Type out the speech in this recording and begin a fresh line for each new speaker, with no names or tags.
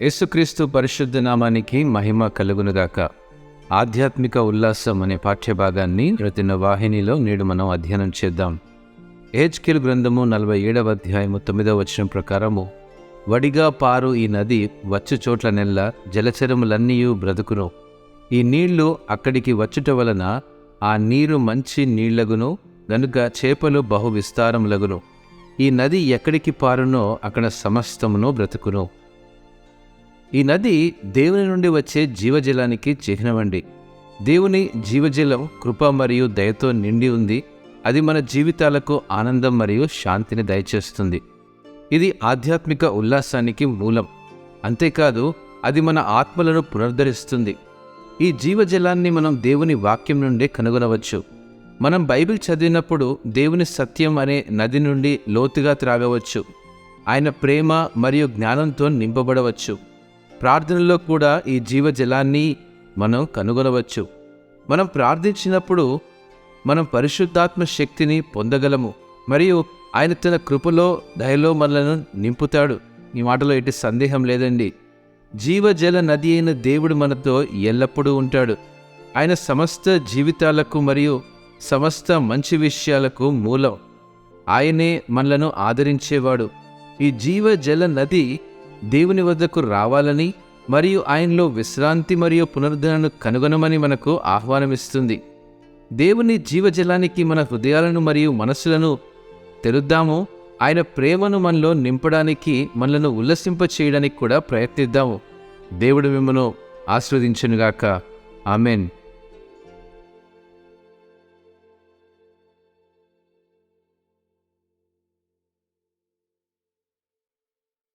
యేసుక్రీస్తు పరిశుద్ధ నామానికి మహిమ కలుగునుగాక. ఆధ్యాత్మిక ఉల్లాసం అనే పాఠ్యభాగాన్ని రతిన వాహినిలో నేడు మనం అధ్యయనం చేద్దాం. హెచ్కిల్ గ్రంథము నలభై ఏడవ అధ్యాయము తొమ్మిదవ వచనం ప్రకారము వడిగా పారు ఈ నది వచ్చు చోట్ల నెల్ల జలచరములన్నీ బ్రతుకును. ఈ నీళ్ళు అక్కడికి వచ్చుట వలన ఆ నీరు మంచి నీళ్ళగును గనుక చేపలు బహు విస్తారములగును. ఈ నది ఎక్కడికి పారునో అక్కడ సమస్తమును బ్రతుకును. ఈ నది దేవుని నుండి వచ్చే జీవజలానికి చిహ్నమండి. దేవుని జీవజలం కృప మరియు దయతో నిండి ఉంది. అది మన జీవితాలకు ఆనందం మరియు శాంతిని దయచేస్తుంది. ఇది ఆధ్యాత్మిక ఉల్లాసానికి మూలం. అంతేకాదు అది మన ఆత్మలను పునరుద్ధరిస్తుంది. ఈ జీవజలాన్ని మనం దేవుని వాక్యం నుండి కనుగొనవచ్చు. మనం బైబిల్ చదివినప్పుడు దేవుని సత్యం అనే నది నుండి లోతుగా త్రాగవచ్చు. ఆయన ప్రేమ మరియు జ్ఞానంతో నింపబడవచ్చు. ప్రార్థనలో కూడా ఈ జీవజలాన్ని మనం కనుగొనవచ్చు. మనం ప్రార్థించినప్పుడు మనం పరిశుద్ధాత్మ శక్తిని పొందగలము. మరియు ఆయన తన కృపలో దయలో మనలను నింపుతాడు. ఈ మాటలో ఎట్టి సందేహం లేదండి. జీవజల నది అయిన దేవుడు మనతో ఎల్లప్పుడూ ఉంటాడు. ఆయన సమస్త జీవితాలకు మరియు సమస్త మంచి విషయాలకు మూలం. ఆయనే మనలను ఆదరించేవాడు. ఈ జీవజల నది దేవుని వద్దకు రావాలని మరియు ఆయనలో విశ్రాంతి మరియు పునరుద్ధరణను కనుగొనమని మనకు ఆహ్వానమిస్తుంది. దేవుని జీవజలానికి మన హృదయాలను మరియు మనస్సులను తెరుద్దాము. ఆయన ప్రేమను మనలో నింపడానికి మనలను ఉల్లసింప చేయడానికి కూడా ప్రయత్నిద్దాము. దేవుడు మిమ్మను ఆస్వాదించునుగాక ఆమెన్.